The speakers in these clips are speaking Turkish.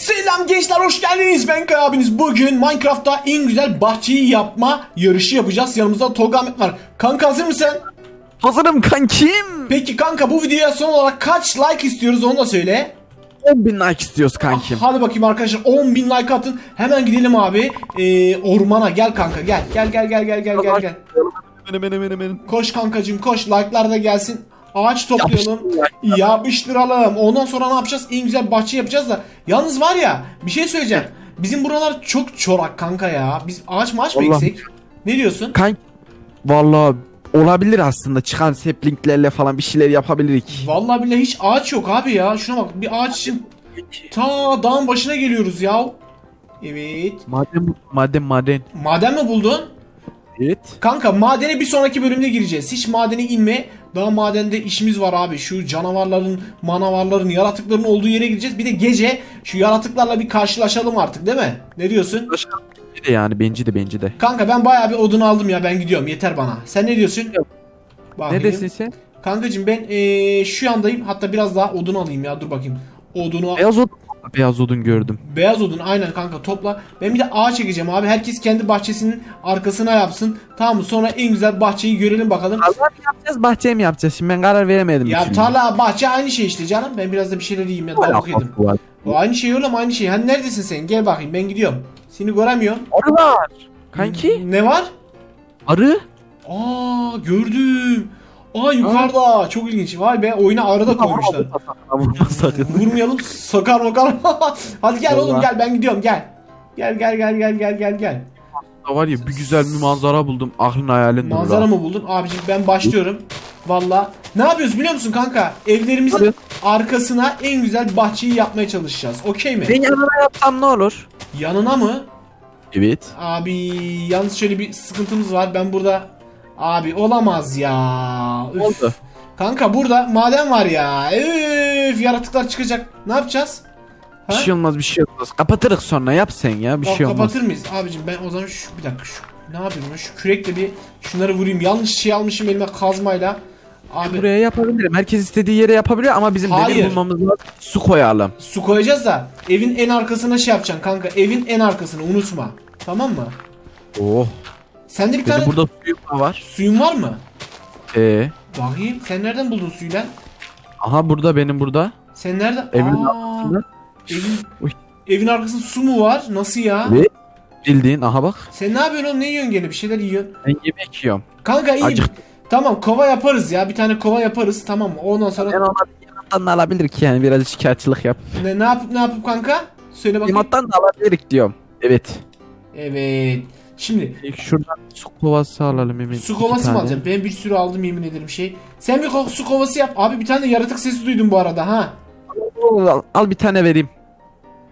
Selam gençler hoş geldiniz ben Kaya abiniz. Bugün Minecraft'ta en güzel bahçeyi yapma yarışı yapacağız. Yanımızda Tolga Ahmet var. Kanka hazır mısın? Hazırım kankim. Peki kanka bu videoya son olarak kaç like istiyoruz onu da söyle. 10 bin like istiyoruz kankim. Hadi bakayım arkadaşlar 10 bin like atın. Hemen gidelim abi. Ee, ormana gel kanka gel. Gel gel gel gel gel gel gel. Benim benim benim benim. Koş kankacım koş like'lar da gelsin. Ağaç toplayalım. Yapıştıralım. Ondan sonra ne yapacağız? En güzel bahçe yapacağız da. Yalnız var ya bir şey söyleyeceğim. Bizim buralar çok çorak kanka ya. Biz ağaç maaş mı eksik? Ne diyorsun? Kank Vallahi olabilir aslında çıkan saplinglerle falan bir şeyler yapabilirik. Vallahi billahi hiç ağaç yok abi ya. Şuna bak bir ağaç için ta dağın başına geliyoruz ya. Evet. Maden maden maden. Maden mi buldun? Evet. Kanka madene bir sonraki bölümde gireceğiz. Hiç madene inme. Daha madende işimiz var abi. Şu canavarların, manavarların, yaratıkların olduğu yere gireceğiz. Bir de gece şu yaratıklarla bir karşılaşalım artık değil mi? Ne diyorsun? Bence de yani bence de bence de. Kanka ben bayağı bir odun aldım ya ben gidiyorum yeter bana. Sen ne diyorsun? Bakayım. Neredesin sen? Kankacım ben eee, şu andayım. Hatta biraz daha odun alayım ya dur bakayım. Odunu Beyaz odun. Beyaz odun gördüm. Beyaz odun aynen kanka topla. Ben bir de ağaç çekeceğim abi. Herkes kendi bahçesinin arkasına yapsın. Tamam mı? Sonra en güzel bahçeyi görelim bakalım. Allah mı yapacağız bahçeye mi yapacağız? Şimdi ben karar veremedim. Ya şimdi. tarla bahçe aynı şey işte canım. Ben biraz da bir şeyler yiyeyim ya. Tavuk yedim. O aynı şey oğlum aynı şey. Hani neredesin sen? Gel bakayım ben gidiyorum. Seni göremiyorum. Arı var. Kanki. Ne var? Arı. Aa gördüm. Aa yukarıda. Çok ilginç. Vay be oyuna arı da koymuşlar. Vurma sakın. Vurmayalım. Sokar mokar. Hadi gel oğlum Vallahi. gel ben gidiyorum gel. Gel gel gel gel gel gel gel. var ya bir güzel bir manzara buldum. Aklın hayalin dur Manzara lan. mı buldun? Abicim ben başlıyorum. Valla. Ne yapıyoruz biliyor musun kanka? Evlerimizin Hadi. arkasına en güzel bahçeyi yapmaya çalışacağız. Okey mi? Ben yanına yapsam ne olur? Yanına mı? Evet. Abi yalnız şöyle bir sıkıntımız var. Ben burada abi olamaz ya. Üf. Oldu. Kanka burada maden var ya. Üf, yaratıklar çıkacak. Ne yapacağız? Bir Ha? şey olmaz bir şey olmaz. Kapatırız sonra yap sen ya bir Bak, şey olmaz. kapatır mıyız? Abicim ben o zaman şu bir dakika şu ne yapayım ben şu kürekle bir şunları vurayım. Yanlış şey almışım elime kazmayla. Abi Buraya yapabilirim. Herkes istediği yere yapabiliyor ama bizim demir bulmamız lazım. Su koyalım. su koyacağız da evin en arkasına şey yapacaksın kanka. Evin en arkasını unutma. Tamam mı? Oh. Sende bir Benim tane burada suyum da var. suyun var mı? Ee, Bakayım sen nereden buldun suyu lan? aha burada benim burada. Sen nereden? Evin Aa, arkasında. Evin, Uy. evin arkasında su mu var? Nasıl ya? Ve bildiğin aha bak. Sen ne yapıyorsun oğlum? Ne yiyorsun gene? Bir şeyler yiyorsun. Ben yemek yiyorum. Kanka iyi. Acık. Tamam kova yaparız ya. Bir tane kova yaparız tamam mı? Ondan sonra Ben ona bir yanından da alabilir ki yani biraz şikayetçilik yap. ne, ne yapıp ne yapıp kanka? Söyle bakayım. Limattan da alabilirik diyorum. Evet. Evet. Şimdi İlk şuradan su kovası alalım hemen. su kovası mı alacağım? Ben bir sürü aldım yemin ederim şey. Sen bir ko- su kovası yap. Abi bir tane yaratık sesi duydum bu arada ha. Al, al bir tane vereyim.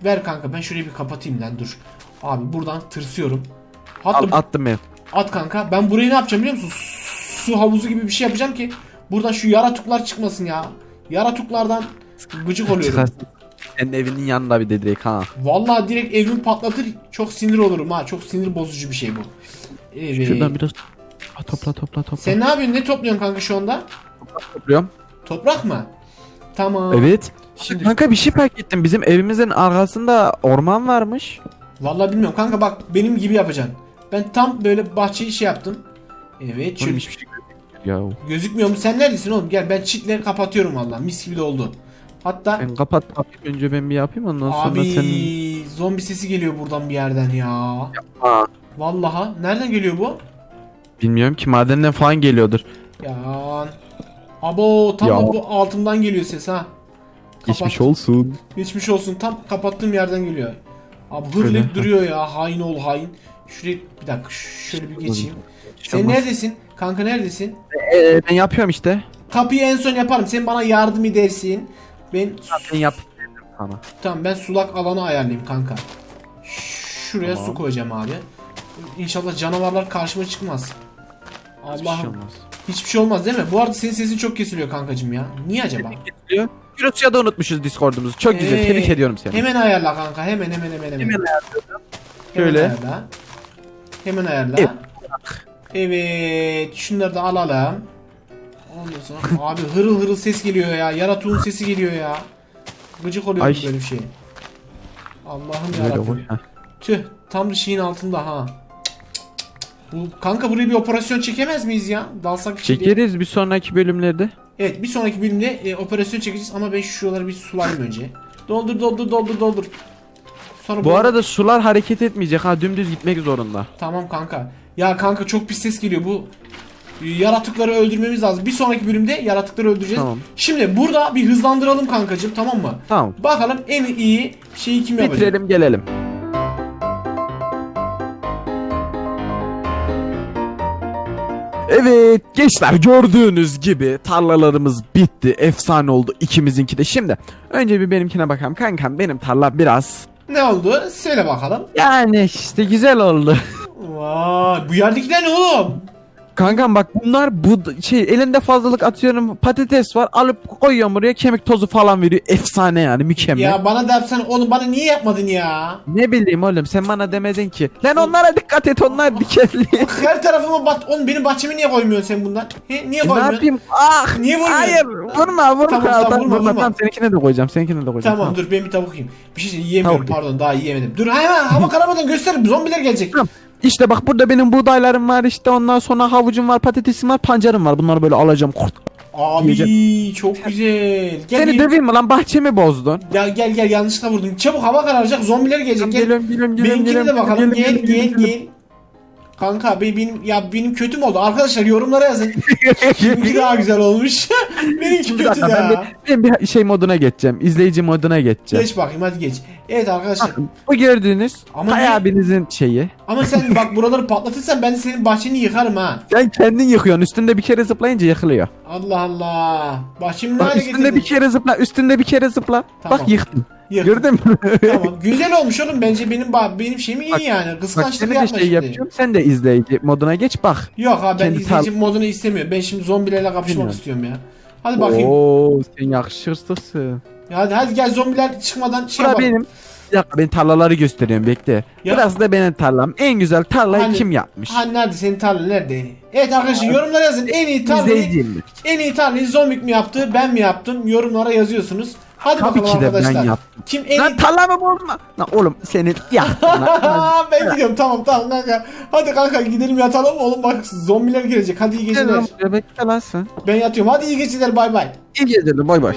Ver kanka ben şurayı bir kapatayım lan dur. Abi buradan tırsıyorum. Al, Hatta attım ben. At kanka. Ben burayı ne yapacağım biliyor musun? Su havuzu gibi bir şey yapacağım ki buradan şu yaratıklar çıkmasın ya. Yaratıklardan gıcık oluyorum. Çıkarsın. Senin evinin yanında bir de direkt ha. Vallahi direkt evimi patlatır. Çok sinir olurum ha. Çok sinir bozucu bir şey bu. Evet. Şuradan biraz topla topla topla topla. Sen ne yapıyorsun? Ne topluyorsun kanka şu anda? topluyorum. Toprak mı? Tamam. Evet. Şimdi Kanka bir şey fark ettim. Bizim evimizin arkasında orman varmış. vallahi bilmiyorum kanka bak benim gibi yapacaksın. Ben tam böyle bahçeyi şey yaptım. Evet Oğlum şöyle hiçbir şey ya. gözükmüyor mu? Sen neredesin oğlum? Gel ben çitleri kapatıyorum vallahi. Mis gibi de oldu. Hatta Ben kapat kapıyı önce ben bir yapayım ondan sonra Abi sen... zombi sesi geliyor buradan bir yerden ya. Aa, Vallaha nereden geliyor bu? bilmiyorum ki madenden falan geliyordur. Ya. Abo tam Ya. da bu altımdan geliyor ses ha. Kapat. Geçmiş olsun. Geçmiş olsun. Tam kapattığım yerden geliyor. Abi Öyle. hırlayıp duruyor ya. Hain ol hain. Şuraya bir dakika şöyle bir geçeyim. Sen neredesin? Kanka neredesin? Ee, ben yapıyorum işte. Kapıyı en son yaparım. Sen bana yardım edersin. Ben Ben yap. Sana. tamam ben sulak alanı ayarlayayım kanka. Şuraya Tamam. su koyacağım abi. İnşallah canavarlar karşıma çıkmaz. Hiçbir şey Allah'ım. olmaz. Hiçbir şey olmaz değil mi? Bu arada senin sesin çok kesiliyor kankacım ya. Niye acaba? Getiriyor. Rusya'da unutmuşuz Discord'umuzu. Çok güzel. Ee, Tebrik ediyorum seni. Hemen ayarla kanka. Hemen hemen hemen hemen. Hemen Hemen Şöyle. ayarla. Hemen ayarla. Evet. Evet. Şunları da alalım. Ondan sonra abi hırıl hırıl ses geliyor ya. Yaratığın sesi geliyor ya. Gıcık oluyorum Ay. böyle bir şey. Allah'ım yarabbim. Tüh tam şeyin altında ha. Bu, kanka buraya bir operasyon çekemez miyiz ya? Dalsak. Çekeriz bir sonraki bölümlerde. Evet bir sonraki bölümde e, operasyon çekeceğiz ama ben şuraları bir sulayayım önce. Doldur doldur doldur doldur. Sonra Bu arada sular hareket etmeyecek ha dümdüz gitmek zorunda. Tamam kanka. Ya kanka çok pis ses geliyor bu. Yaratıkları öldürmemiz lazım. Bir sonraki bölümde yaratıkları öldüreceğiz. Tamam. Şimdi burada bir hızlandıralım kankacığım tamam mı? Tamam. Bakalım en iyi şeyi kim yapacak? Bitirelim gelelim. Evet gençler gördüğünüz gibi tarlalarımız bitti. Efsane oldu ikimizinki de. Şimdi önce bir benimkine bakalım. Kankam benim tarla biraz Ne oldu? Söyle bakalım. yani işte güzel oldu. Vay bu yerdekiler ne oğlum? Kankam bak bunlar bu şey elinde fazlalık atıyorum patates var alıp koyuyorum buraya kemik tozu falan veriyor. Efsane yani mükemmel. Ya bana dersen oğlum bana niye yapmadın ya? Ne bileyim oğlum sen bana demedin ki. Lan onlara dikkat et onlar dikenli. Her tarafıma bat oğlum benim bahçeme niye koymuyorsun sen bundan? He, niye ne koymuyorsun? yapayım? Ah! Niye vurmuyorsun? Hayır vurma vurma. Tamam, tamam, vurma, vurma. Tamam seninkine de koyacağım seninkine de koyacağım. Tamam dur ben bir tavuk yiyeyim. Bir şey yiyemiyorum ye. pardon daha yiyemedim. Dur hemen hava karamadan göster zombiler gelecek. Tamam. İşte bak burada benim buğdaylarım var işte ondan sonra havucum var patatesim var pancarım var bunları böyle alacağım kurt. Abi çok güzel. Gel Seni döveyim mi lan bahçemi bozdun. gel gel gel yanlışlıkla vurdum. Çabuk hava kararacak zombiler gelecek. Gel. Geliyorum geliyorum geliyorum. Benimkine de bakalım. Gel gel gel. Kanka be- benim ya benim kötü mü oldu? Arkadaşlar yorumlara yazın. Benimki daha güzel olmuş. Benimki kötü dakika ben ya. bir, ben bir şey moduna geçeceğim. izleyici moduna geçeceğim. Geç bakayım hadi geç. Evet arkadaşlar. Bu gördüğünüz Ama Kay ne- abinizin şeyi. Ama sen bak buraları patlatırsan ben senin bahçeni yıkarım ha. Sen kendin yıkıyorsun üstünde bir kere zıplayınca yıkılıyor. Allah Allah. Bahçemi ne Bak hale üstünde bir kere zıpla üstünde bir kere zıpla. Tamam. Bak yıktım. Yıktım. Gördün mü? Tamam. Güzel olmuş oğlum bence benim benim şeyim iyi Bak- yani. Kıskançlık yapma şey şimdi. yapacağım. Sen de izleyici moduna geç bak. Yok abi ben Kendi izleyici modunu istemiyorum. Ben şimdi zombilerle kapışmak Bilmiyorum. istiyorum ya. Hadi bakayım. Oo sen yakışırsızsın. Ya Hadi hadi gel zombiler çıkmadan şey Bura benim. Bir dakika ben tarlaları gösteriyorum bekle. Ya- Burası da benim tarlam. En güzel tarlayı Hani- kim yapmış? Ha nerede senin tarla nerede? Evet arkadaşlar yorumlara yazın. En iyi tarlayı en iyi tarlayı zombik mi yaptı ben mi yaptım? Yorumlara yazıyorsunuz. Hadi Tabii bakalım ki de arkadaşlar. ben yaptım. Kim en iyi Lan tarlamı bozma. Lan oğlum senin yaptın lan. Ben gidiyorum tamam tamam kanka. Hadi kanka gidelim yatalım oğlum bak zombiler gelecek. Hadi iyi geceler. lan buraya bekle lan sen. Ben yatıyorum. Hadi iyi geceler bay bay. İyi geceler bay bay.